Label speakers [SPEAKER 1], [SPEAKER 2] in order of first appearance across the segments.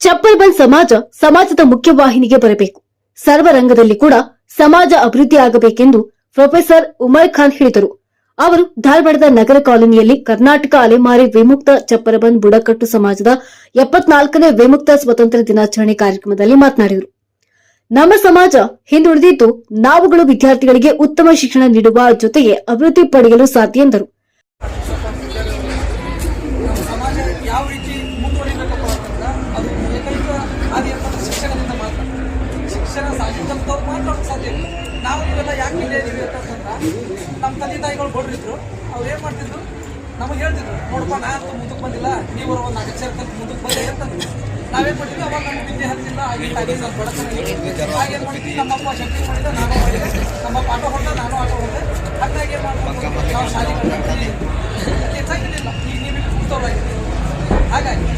[SPEAKER 1] ಚಪ್ಪಲ್ ಬಂದ್ ಸಮಾಜ ಸಮಾಜದ ಮುಖ್ಯವಾಹಿನಿಗೆ ಬರಬೇಕು. ಸರ್ವ ರಂಗದಲ್ಲಿ ಕೂಡ ಸಮಾಜ ಅಭಿವೃದ್ಧಿ ಆಗಬೇಕೆಂದು ಪ್ರೊಫೆಸರ್ ಉಮರ್ ಖಾನ್ ಹೇಳಿದರು. ಅವರು ಧಾರವಾಡದ ನಗರ ಕಾಲೋನಿಯಲ್ಲಿ ಕರ್ನಾಟಕ ಅಲೆಮಾರಿ ವಿಮುಕ್ತ ಚಪ್ಪರಬಂದ್ ಬುಡಕಟ್ಟು ಸಮಾಜದ ಎಪ್ಪತ್ನಾಲ್ಕನೇ ವಿಮುಕ್ತ ಸ್ವತಂತ್ರ ದಿನಾಚರಣೆ ಕಾರ್ಯಕ್ರಮದಲ್ಲಿ ಮಾತನಾಡಿದರು. ನಮ್ಮ ಸಮಾಜ ಹಿಂದುಳಿದಿದ್ದು ನಾವುಗಳು ವಿದ್ಯಾರ್ಥಿಗಳಿಗೆ ಉತ್ತಮ ಶಿಕ್ಷಣ ನೀಡುವ ಜೊತೆಗೆ ಅಭಿವೃದ್ಧಿ ಪಡೆಯಲು ಸಾಧ್ಯ ಎಂದರು
[SPEAKER 2] ನಮ್ಮ ಸಮಾಜ ಯಾವ ರೀತಿ ಮುಂದುವರಿಬೇಕಪ್ಪ ಅಂತಂದ್ರೆ ಅದು ಏಕೈಕ ಹಾದಿ ಅಂತಂದ್ರೆ ಶಿಕ್ಷಣದಿಂದ ಮಾತ್ರ ಶಿಕ್ಷಣ ಸಾಧಿಸಿದಂಥವ್ರು ಮಾತ್ರ ಅದಕ್ಕೆ ಸಾಧ್ಯ ಇಲ್ಲ ನಾವು ಇವೆಲ್ಲ ಯಾಕೆ ಇಲ್ಲೇ ಇದೀವಿ ಅಂತಂದ್ರೆ ನಮ್ಮ ತಂದೆ ತಾಯಿಗಳು ಬಡ್ರಿದ್ರು ಅವ್ರು ಏನು ಮಾಡ್ತಿದ್ರು? ನಮಗೆ ಹೇಳ್ತಿದ್ರು, ನೋಡಪ್ಪ, ನಾ ಅಂತ ಮುಂದಕ್ಕೆ ಬಂದಿಲ್ಲ, ನೀವು ಒಂದು ನಾಲ್ಕು ಅಕ್ಷರ ಮುಂದಕ್ಕೆ ಬಂದೆ ಅಂತಂದ್ರು ನಾವೇನು ಮಾಡಿದ್ವಿ? ಅವಾಗ ನಮ್ಗೆ ವಿದ್ಯೆ ಹತ್ತಿಲ್ಲ ಆಗಿಲ್ಲ ತಾಯಿ ನಾನು ಬಡತನ ಹಾಗೇನು ಮಾಡಿದ್ವಿ? ನಮ್ಮಪ್ಪ ಶಕ್ತಿ ಮಾಡಿದ, ನಾನು ಮಾಡಿದೆ. ನಮ್ಮಪ್ಪ ಆಟೋ ಹೊಡೆದ, ನಾನು ಆಟೋ ಹೊಡೆದೆ. ಹಾಗಾಗಿ ಏನು ಮಾಡ್ಬೇಕು ನಾವು ಶಾಲೆ ಹೆಚ್ಚಾಗಿರಲಿಲ್ಲ. ಈಗ ನೀವು ಕೂತವ್ರಾಗಿದ್ದೀವಿ ಹಾಗಾಗಿ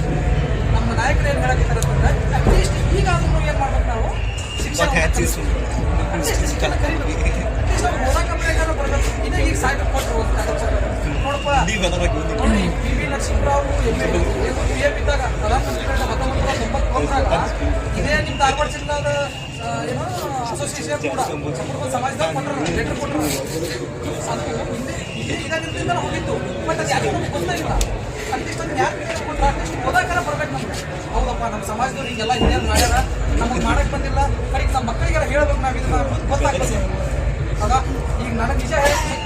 [SPEAKER 2] ನಮ್ಮ ನಾಯಕರು ಏನು ಹೇಳಕ್ಕಿದ್ದಾರೆ ಅಂತಂದ್ರೆ ಅಟ್ಲೀಸ್ಟ್ ಈಗ ಅದನ್ನು ಏನು ಮಾಡ್ಬೇಕು ನಾವು? ಶಿಕ್ಷಣ ನೋಡಿ P V Narasimha Rao P M ಇದ್ದಾಗ ಪ್ರಧಾನಮಂತ್ರಿಗಳನ್ನ ಹತ್ತೊಂಬತ್ತು ನೂರ ತೊಂಬತ್ತೊಂದರಾಗ ಇದೇ ನಿಮ್ಮ ಧಾರವಾಡ ಜಿಲ್ಲಾದ ಅಸೋಸಿಯೇಷನ್ ಕೂಡ. ಸಂಪೂರ್ಣ ಸಮಾಜದಾಗ ಕೊಟ್ಟರು ಕೊಟ್ಟರು ಅದು ಹಿಂದೆ ಹಿಂದೆ ಬಟ್ ಅದು ಯಾರಿಗೂ ಗೊತ್ತೇ ಇಲ್ಲ. ಅಟ್ಲೀಸ್ಟ್ ಯಾರು ಕೊಟ್ಟರು ಅಟ್ಲೀಸ್ಟ್ ಓದಾಕರ ಬರ್ಬೇಕು ನಮ್ಗೆ. ಹೌದಪ್ಪ, ನಮ್ಮ ಸಮಾಜದವ್ರು ಹಿಂಗೆಲ್ಲ ಇನ್ನೇನು ಮಾಡ್ಯಾರ ನಮಗೆ ಮಾಡಕ್ಕೆ ಬಂದಿಲ್ಲ. ಕಡೆಗೆ ನಮ್ಮ ಮಕ್ಕಳಿಗೆಲ್ಲ ಹೇಳ್ಬೇಕು ನಾವು ಇದನ್ನ ಗೊತ್ತಾಗ್ತದೆ. ಈಗ ನನಗೆ ನಿಜ ಹೇಳ್ತೀನಿ.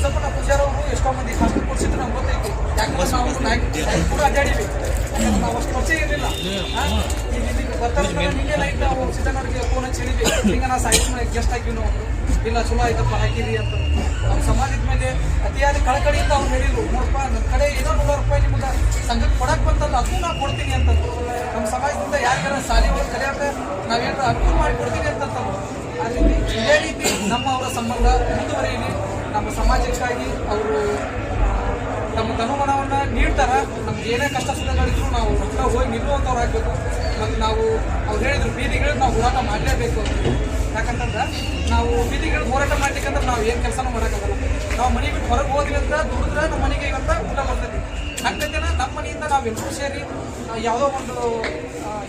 [SPEAKER 2] ಸ್ವಲ್ಪ ಪೂಜಾರವರು ಎಷ್ಟೋ ಮಂದಿ ಹಾಸ್ಟೆಲ್ ಕೊಡ್ಸಿದ್ರು ನಮ್ಗೆ ಗೊತ್ತೈತಿ ಯಾಕಂದ್ರೆ ನಾವು ನಾಯಕ ಕೂಡ ಅಡ್ಡಾಡಿವಿ ಯಾಕಂದ್ರೆ ನಾವು ಇರಲಿಲ್ಲ ಈಗ ಇಲ್ಲಿಗೆ ಬರ್ತಾರೆ ನಿನ್ನೆ ನೈಟ್ ನಾವು ಸಿದ್ದಣ್ಣರಿಗೆ ಫೋನ್ ಹಚ್ಚಿ ಹಿಂಗೆ ನಾ ಗೆಸ್ಟ್ ಹಾಕಿವಿ ನಾವು ಇಲ್ಲ ಚಲೋ ಹಾಕಿರಿ ಅಂತ ನಮ್ಮ ಸಮಾಜದ ಮೇಲೆ ಅತಿಯಾದ ಕಳಕಳಿಯಿಂದ ಅವ್ರು ಹೇಳಿದ್ರು ನೋಡಪ್ಪ ನಮ್ಮ ಕಡೆ ಏನೋ ರೂಪಾಯಿ ನಿಮ್ಗೆ ಸಂಘಕ್ಕೆ ಕೊಡಕ್ಕೆ ಬಂತಲ್ಲ ಅದನ್ನು ನಾನು ಕೊಡ್ತೀನಿ ಅಂತ ನಮ್ಮ ಸಮಾಜದಿಂದ ಯಾರಿಗಾರ ಶಾಲೆ ಒಳಗೆ ಕಲಿಯೋಕೆ ನಾವೇನಾರ ಮಾಡಿ ಕೊಡ್ತೀನಿ ಅಂತಂತಂದ್ರು ಆ ರೀತಿ ಇದೇ ರೀತಿ ನಮ್ಮ ಅವರ ಸಂಬಂಧ ಮುಂದುವರಿಯಲಿ. ನಮ್ಮ ಸಮಾಜಕ್ಕಾಗಿ ಅವರು ನಮ್ಮ ತನುಮನವನ್ನ ನೀಡ್ತಾರೆ. ನಮ್ಗೆ ಏನೇ ಕಷ್ಟ ಸುಖಗಳಿದ್ರು ನಾವು ಹತ್ರ ಹೋಗಿ ನಿಲ್ಲುವಂಥವ್ರು ಆಗಬೇಕು. ಮತ್ತು ನಾವು ಅವ್ರು ಹೇಳಿದ್ರು ಬೀದಿಗಳಿಗೆ ನಾವು ಹೋರಾಟ ಮಾಡಲೇಬೇಕು ಅಂತ. ಯಾಕಂತಂದ್ರೆ, ನಾವು ಬೀದಿಗಳಿಗೆ ಹೋರಾಟ ಮಾಡ್ಲಿಕ್ಕಂದ್ರೆ ನಾವು ಏನು ಕೆಲಸನೂ ಮಾಡೋಕ್ಕಾಗಲ್ಲ. ನಾವು ಮನೆ ಬಿಟ್ಟು ಹೊರಗೆ ಹೋಗಿರಂತ ದುಡಿದ್ರೆ ನಮ್ಮ ಮನೆಗೆ ಇವತ್ತ ಊಟ ಬರ್ತೈತಿ. ಹಂಗಂತೇನ ನಮ್ಮ ಮನೆಯಿಂದ ನಾವು ಎಲ್ಲರೂ ಸೇರಿ ಯಾವುದೋ ಒಂದು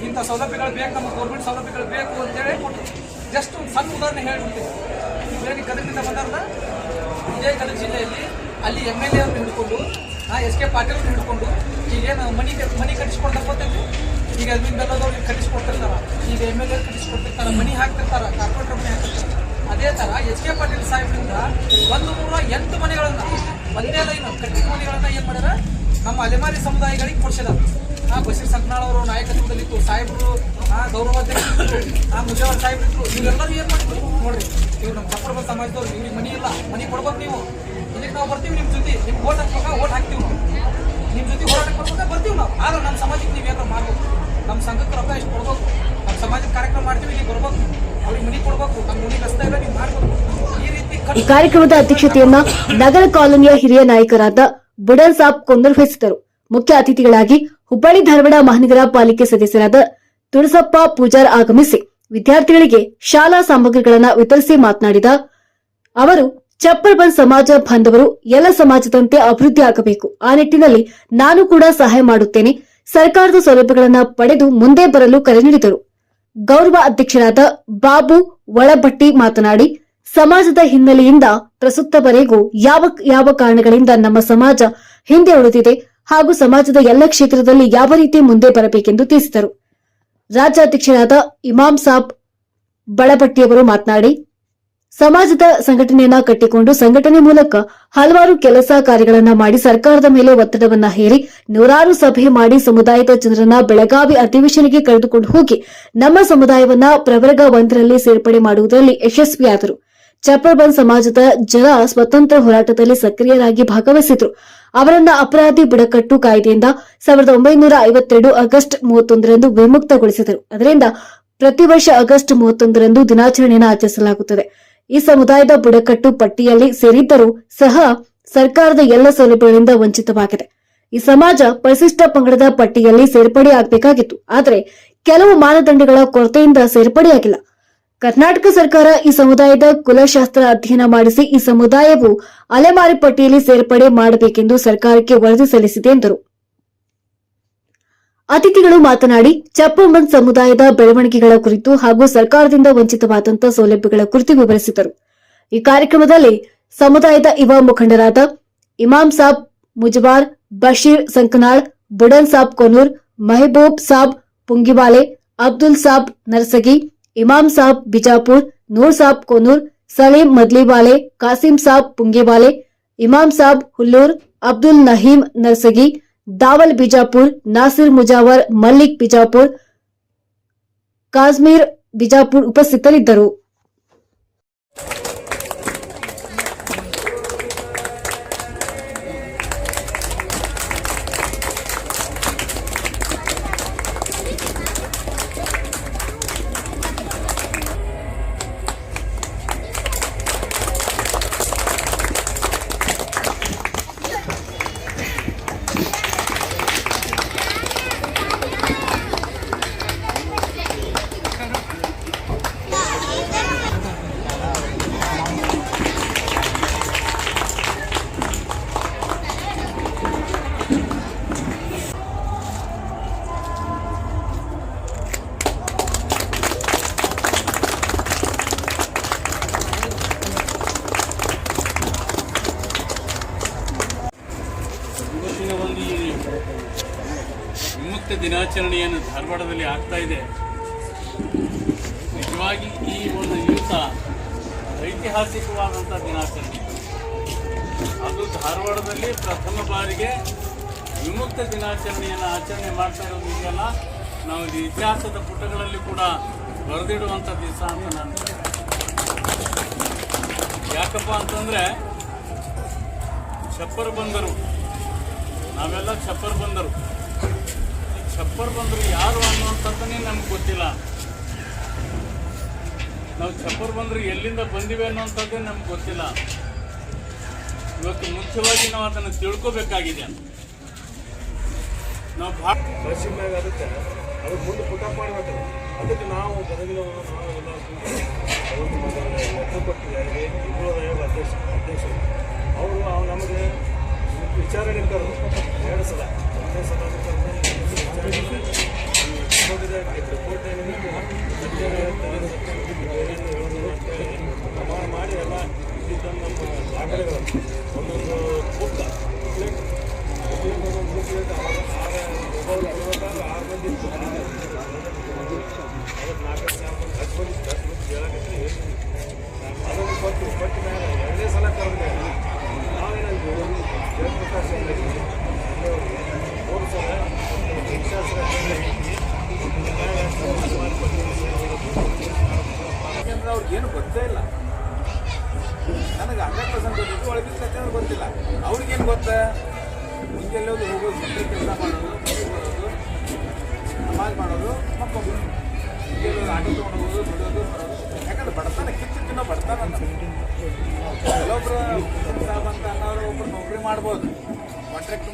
[SPEAKER 2] ಇಂಥ ಸೌಲಭ್ಯಗಳು ಬೇಕು, ನಮ್ಮ ಗೌರ್ಮೆಂಟ್ ಸೌಲಭ್ಯಗಳು ಬೇಕು ಅಂತೇಳಿ ಕೊಟ್ಟು ಜಸ್ಟ್ ಒಂದು ಸಣ್ಣ ಉದಾಹರಣೆ ಹೇಳ್ಬಿಡ್ತೀನಿ. ಹೇಳಿ ಗದಗದಿಂದ ಬಂದಾರಲ್ಲ? ಗದಗ ಜಿಲ್ಲೆಯಲ್ಲಿ ಅಲ್ಲಿ ಎಂ ಎಲ್ ಎ ಹಿಡ್ಕೊಂಡು ನಾ ಎಸ್ ಕೆ ಪಾಟೀಲ್ ಅವ್ರನ್ನ ಹಿಡ್ಕೊಂಡು ಈಗೇನು ಮನಿ ಮನಿ ಕಟ್ಟಿಸ್ಕೊಡ್ತಾ ಗೊತ್ತೈತಿ ಈಗ ಅದ್ವಿನ್ ಬೆಲ್ಲದವ್ರಿಗೆ ಕಟ್ಟಿಸ್ಕೊಡ್ತಿರ್ತಾರ. ಈಗ ಎಂ ಎಲ್ ಎ ಕಟ್ಟಿಸ್ಕೊಡ್ತಿರ್ತಾರ, ಮನಿ ಹಾಕ್ತಿರ್ತಾರ ಕಾರ್ಪೊರೇಟರ್ ಮನೆ ಹಾಕ್ತಿರ್ತಾರೆ. ಅದೇ ಥರ ಎಸ್ ಕೆ ಪಾಟೀಲ್ ಸಾಹೇಬ್ರಿಂದ ಒಂದು ನೂರ ಎಂಟು ಮನೆಗಳನ್ನು, ಒಂದೇ ಲೈನ್ ಕಟ್ಟಿದ ಮನೆಗಳನ್ನು ಏನು ಮಾಡ್ಯಾರ? ನಮ್ಮ ಅಲೆಮಾರಿ ಸಮುದಾಯಗಳಿಗೆ ಕೊಡ್ಸಿದಾರೆ. ಆ ಬಸೀರ್ ಸಂಕನಾಳ್ ಅವರು ನಾಯಕತ್ವದಲ್ಲಿತ್ತು ಸಾಹೇಬರು, ಆ ಗೌರವಾಧ್ಯಕ್ಷರು ಆ ಮುಜಾವರ್ ಸಾಹೇಬ್ರು ಇವರೆಲ್ಲರೂ ಏನು ಮಾಡಿದ್ರು? ನೋಡ್ರಿ, ಇವ್ರು ನಮ್ಮ ಚಪ್ಪರ ಸಮಾಜದವ್ರು, ಇವ್ರಿಗೆ ಮನಿ ಇಲ್ಲ. ಮನಿ ಕೊಡ್ಬೇಕು ನೀವು. ಇದಕ್ಕೆ ನಾವು ಬರ್ತೀವಿ ನಿಮ್ಮ ಜೊತೆ. ನಿಮ್ಗೆ ಓಟ್ ಹಾಕ್ಬೇಕಾ? ಓಟ್ ಹಾಕ್ತೀವಿ ನಾವು. ನಿಮ್ಮ ಜೊತೆ ಹೋರಾಟ ಬರ್ಬೇಕಾ ಬರ್ತೀವಿ ನಾವು. ಆದ್ರೆ ನಮ್ಮ ಸಮಾಜಕ್ಕೆ ನೀವು ಏನಾರು ಮಾಡ್ಬೇಕು? ನಮ್ಮ ಸಂಘಕ್ಕೆ ರೊಕ್ಕ ಎಷ್ಟು ಕೊಡ್ಬೇಕು? ನಮ್ಮ ಸಮಾಜಕ್ಕೆ ಕಾರ್ಯಕ್ರಮ ಮಾಡ್ತೀವಿ ಇಲ್ಲಿ ಬರ್ಬೇಕು. ಅವ್ರಿಗೆ ಮನಿ ಕೊಡ್ಬೇಕು. ನಮ್ಮ ಮನಿ ರಸ್ತೆ ಇಲ್ಲ ನೀವು ಮಾಡ್ಬೇಕು. ಈ ರೀತಿ
[SPEAKER 1] ಈ ಕಾರ್ಯಕ್ರಮದ ಅಧ್ಯಕ್ಷತೆಯನ್ನ ನಗರ ಕಾಲೋನಿಯ ಹಿರಿಯ ನಾಯಕರಾದ ಬುಡನ್ ಸಾಬ್ ಕೊಂದರ್ ವಹಿಸಿದರು ಮುಖ್ಯ ಅತಿಥಿಗಳಾಗಿ ಹುಬ್ಬಳ್ಳಿ ಧಾರವಾಡ ಮಹಾನಗರ ಪಾಲಿಕೆ ಸದಸ್ಯರಾದ ತುಳಸಪ್ಪ ಪೂಜಾರ್ ಆಗಮಿಸಿ ವಿದ್ಯಾರ್ಥಿಗಳಿಗೆ ಶಾಲಾ ಸಾಮಗ್ರಿಗಳನ್ನು ವಿತರಿಸಿ ಮಾತನಾಡಿದ ಅವರು, ಚಪ್ಪಲ್ ಬಂದ್ ಸಮಾಜ ಬಾಂಧವರು ಎಲ್ಲ ಸಮಾಜದಂತೆ ಅಭಿವೃದ್ಧಿ ಆಗಬೇಕು. ಆ ನಿಟ್ಟಿನಲ್ಲಿ ನಾನು ಕೂಡ ಸಹಾಯ ಮಾಡುತ್ತೇನೆ. ಸರ್ಕಾರದ ಸೌಲಭ್ಯಗಳನ್ನು ಪಡೆದು ಮುಂದೆ ಬರಲು ಕರೆ ನೀಡಿದರು. ಗೌರವ ಅಧ್ಯಕ್ಷರಾದ ಬಾಬು ಒಳಭಟ್ಟಿ ಮಾತನಾಡಿ, ಸಮಾಜದ ಹಿನ್ನೆಲೆಯಿಂದ ಪ್ರಸ್ತುತವರೆಗೂ ಯಾವ ಯಾವ ಕಾರಣಗಳಿಂದ ನಮ್ಮ ಸಮಾಜ ಹಿಂದೆ ಉಳಿದಿದೆ ಹಾಗೂ ಸಮಾಜದ ಎಲ್ಲ ಕ್ಷೇತ್ರದಲ್ಲಿ ಯಾವ ರೀತಿ ಮುಂದೆ ಬರಬೇಕೆಂದು ತಿಳಿಸಿದರು. ರಾಜ್ಯಾಧ್ಯಕ್ಷರಾದ ಇಮಾಮ್ ಸಾಬ್ ಬಳಪಟ್ಟಿಯವರು ಮಾತನಾಡಿ, ಸಮಾಜದ ಸಂಘಟನೆಯನ್ನ ಕಟ್ಟಿಕೊಂಡು ಸಂಘಟನೆ ಮೂಲಕ ಹಲವಾರು ಕೆಲಸ ಕಾರ್ಯಗಳನ್ನ ಮಾಡಿ ಸರ್ಕಾರದ ಮೇಲೆ ಒತ್ತಡವನ್ನ ಹೇರಿ ನೂರಾರು ಸಭೆ ಮಾಡಿ ಸಮುದಾಯದ ಜನರನ್ನ ಬೆಳಗಾವಿ ಅಧಿವೇಶನಕ್ಕೆ ಕರೆದುಕೊಂಡು ಹೋಗಿ ನಮ್ಮ ಸಮುದಾಯವನ್ನ ಪ್ರವರ್ಗ ಒಂದರಲ್ಲಿ ಸೇರ್ಪಡೆ ಮಾಡುವುದರಲ್ಲಿ ಯಶಸ್ವಿಯಾದರು. ಚಪ್ಪರ್ಬನ್ ಸಮಾಜದ ಜನ ಸ್ವತಂತ್ರ ಹೋರಾಟದಲ್ಲಿ ಸಕ್ರಿಯರಾಗಿ ಭಾಗವಹಿಸಿದ್ರು. ಅವರನ್ನ ಅಪರಾಧಿ ಬುಡಕಟ್ಟು ಕಾಯ್ದೆಯಿಂದ ಸಾವಿರದ ಒಂಬೈನೂರ ಐವತ್ತೆರಡು ಆಗಸ್ಟ್ ಮೂವತ್ತೊಂದರಂದು ವಿಮುಕ್ತಗೊಳಿಸಿದರು. ಅದರಿಂದ ಪ್ರತಿ ವರ್ಷ ಆಗಸ್ಟ್ ಮೂವತ್ತೊಂದರಂದು ದಿನಾಚರಣೆಯನ್ನು ಆಚರಿಸಲಾಗುತ್ತದೆ. ಈ ಸಮುದಾಯದ ಬುಡಕಟ್ಟು ಪಟ್ಟಿಯಲ್ಲಿ ಸೇರಿದ್ದರೂ ಸಹ ಸರ್ಕಾರದ ಎಲ್ಲ ಸೌಲಭ್ಯಗಳಿಂದ ವಂಚಿತವಾಗಿದೆ. ಈ ಸಮಾಜ ಪರಿಶಿಷ್ಟ ಪಂಗಡದ ಪಟ್ಟಿಯಲ್ಲಿ ಸೇರ್ಪಡೆಯಾಗಬೇಕಾಗಿತ್ತು. ಆದರೆ ಕೆಲವು ಮಾನದಂಡಗಳ ಕೊರತೆಯಿಂದ ಸೇರ್ಪಡೆಯಾಗಿಲ್ಲ. ಕರ್ನಾಟಕ ಸರ್ಕಾರ ಈ ಸಮುದಾಯದ ಕುಲಶಾಸ್ತ್ರ ಅಧ್ಯಯನ ಮಾಡಿಸಿ ಈ ಸಮುದಾಯವು ಅಲೆಮಾರಿ ಪಟ್ಟಿಯಲ್ಲಿ ಸೇರ್ಪಡೆ ಮಾಡಬೇಕೆಂದು ಸರ್ಕಾರಕ್ಕೆ ವರದಿ ಸಲ್ಲಿಸಿದೆ ಎಂದರು. ಅತಿಥಿಗಳು ಮಾತನಾಡಿ ಚಪ್ಪಮನ್ ಸಮುದಾಯದ ಬೆಳವಣಿಗೆಗಳ ಕುರಿತು ಹಾಗೂ ಸರ್ಕಾರದಿಂದ ವಂಚಿತವಾದಂತಹ ಸೌಲಭ್ಯಗಳ ಕುರಿತು ವಿವರಿಸಿದರು. ಈ ಕಾರ್ಯಕ್ರಮದಲ್ಲಿ ಸಮುದಾಯದ ಯುವ ಮುಖಂಡರಾದ ಇಮಾಮ್ ಸಾಬ್ ಮುಜವಾರ್ ಬಶೀರ್ ಸಂಕನಾಳ್, ಬುಡನ್ ಸಾಬ್ ಕೊನೂರ್, ಮೆಹಬೂಬ್ ಸಾಬ್ ಪುಂಗಿವಾಲೆ, ಅಬ್ದುಲ್ ಸಾಬ್ ನರ್ಸಗಿ ಇಮಾಮ್ ಸಾಬ್ ಬಿಜಾಪುರ್ ನೂರ್ ಸಾಬ್ ಕೊನೂರ್ ಸಲೀಂ ಮದ್ಲಿವಾಲೆ ಕಾಸಿಂ ಸಾಬ್ ಪುಂಗಿವಾಲೆ ಇಮಾಮ್ ಸಾಬ್ ಹುಲ್ಲೂರ್ ಅಬ್ದುಲ್ ನಹೀಂ ನರ್ಸಗಿ ದಾವಲ್ ಬಿಜಾಪುರ್ ನಾಸಿರ್ ಮುಜಾವರ್ ಮಲ್ಲಿಕ್ ಬಿಜಾಪುರ್ ಕಾಶ್ಮೀರ್ ಬಿಜಾಪುರ್ ಉಪಸ್ಥಿತರಿದ್ದರು
[SPEAKER 3] ದಿನಾಚರಣೆಯನ್ನು ಧಾರವಾಡದಲ್ಲಿ ಆಗ್ತಾ ಇದೆ. ನಿಜವಾಗಿ ಈ ಒಂದು ದಿವಸ ಐತಿಹಾಸಿಕವಾದಂಥ ದಿನಾಚರಣೆ. ಅದು ಧಾರವಾಡದಲ್ಲಿ ಪ್ರಥಮ ಬಾರಿಗೆ ವಿಮುಕ್ತ ದಿನಾಚರಣೆಯನ್ನು ಆಚರಣೆ ಮಾಡ್ತಾ ಇರೋದು ಇದೆಯಲ್ಲ ನಾವು ಇತಿಹಾಸದ ಪುಟಗಳಲ್ಲಿ ಕೂಡ ಬರೆದಿಡುವಂಥ ದಿವಸ ಅಂತ ನಾನು. ಯಾಕಪ್ಪ ಅಂತಂದರೆ ಚಪ್ಪರ್ ಬಂದರು. ನಾವೆಲ್ಲ ಚಪ್ಪರ್ ಬಂದರು. ಈ ಛಪ್ಪರ್ ಬಂದರು ಯಾರು ಅನ್ನುವಂಥದ್ದನ್ನೇ ನಮ್ಗೆ ಗೊತ್ತಿಲ್ಲ. ನಾವು ಚಪ್ಪರ್ ಬಂದರು ಎಲ್ಲಿಂದ ಬಂದಿವೆ ಅನ್ನುವಂಥದ್ದೇ ನಮ್ಗೆ ಗೊತ್ತಿಲ್ಲ. ಇವತ್ತು ಮುಖ್ಯವಾಗಿ ನಾವು ಅದನ್ನು ತಿಳ್ಕೊಬೇಕಾಗಿದೆ. ನಾವು ಭಾಳ
[SPEAKER 4] ಕೃಷಿ ಮ್ಯಾಗ ಅದಕ್ಕೆ ಅದು ಮುಂದೆ ಪುಟ ಮಾಡಬೇಕು ಅದಕ್ಕೆ ನಾವು ಗದಗಿನವರು ನಾವು ಎಲ್ಲ ಕೊಟ್ಟಿದ್ದಾರೆ ಅಧ್ಯಕ್ಷ ದಾಖಲೆಗಳು ಒಂದೊಂದು ಬುಕ್ ಪ್ಲೇಟ್ ಒಂದೊಂದು ಬುಕ್ ಆರು ಒಬ್ಬರು ಕೊಡ್ಬೇಕಾದ್ರೆ ಆರು ಮಂದಿ ಇತ್ತು. ಅದಕ್ಕೆ ನಾಲ್ಕು ನಾಲ್ಕು ಹತ್ತು ಮಂದಿ ಇತ್ತು. ಹತ್ತು ಮಂದಿ ಹೇಳಕತ್ರೆ ಹೇಳ್ತೀನಿ. ಅದನ್ನು ಕೊಟ್ಟು ಕೊಟ್ಟ ಮೇಲೆ ಎರಡನೇ ಸಲ ಕರೆದ್ರೆ ನಾವೇನಂದ್ವಿ ಜಯಪ್ರಕಾಶ್ ಅವ್ರಿಗೆ ಮೂರು ಸಲ ಶಿಕ್ಷಾಸ್ತ್ರ
[SPEAKER 5] ಯಾಕೆಂದ್ರೆ ಅವ್ರಿಗೆ ಏನು ಗೊತ್ತೇ ಇಲ್ಲ ನನಗೆ ಹಂಡ್ರೆಡ್ ಪರ್ಸೆಂಟ್ ಗೊತ್ತಿತ್ತು ಒಳಗೆ ಅಂದ್ರೆ ಗೊತ್ತಿಲ್ಲ ಅವ್ರಿಗೇನು ಗೊತ್ತ ಮುಂಜಾನೆ ಹೋಗೋದು ಸುಮ್ಮನೆ ಕೆಲಸ ಮಾಡೋದು ನಮಾಜ್ ಮಾಡೋದು ಮಕ್ಕೊಂಬೋದು. ಮುಂಜಾನೆ ಆಟೋ ತೊಗೊಂಡು ಹೋಗೋದು ಬಿಡೋದು ಬರೋದು. ಯಾಕಂದ್ರೆ ಬಡತನ ತಿನ್ನೋ ಬಡತನ ಕೆಲವೊಬ್ರು ಸಾಬ್ ಅಂತ ಅನ್ನೋರು ಒಬ್ರು ನೌಕರಿ ಮಾಡ್ಬೋದು. ಕಾಂಟ್ರಾಕ್ಟ್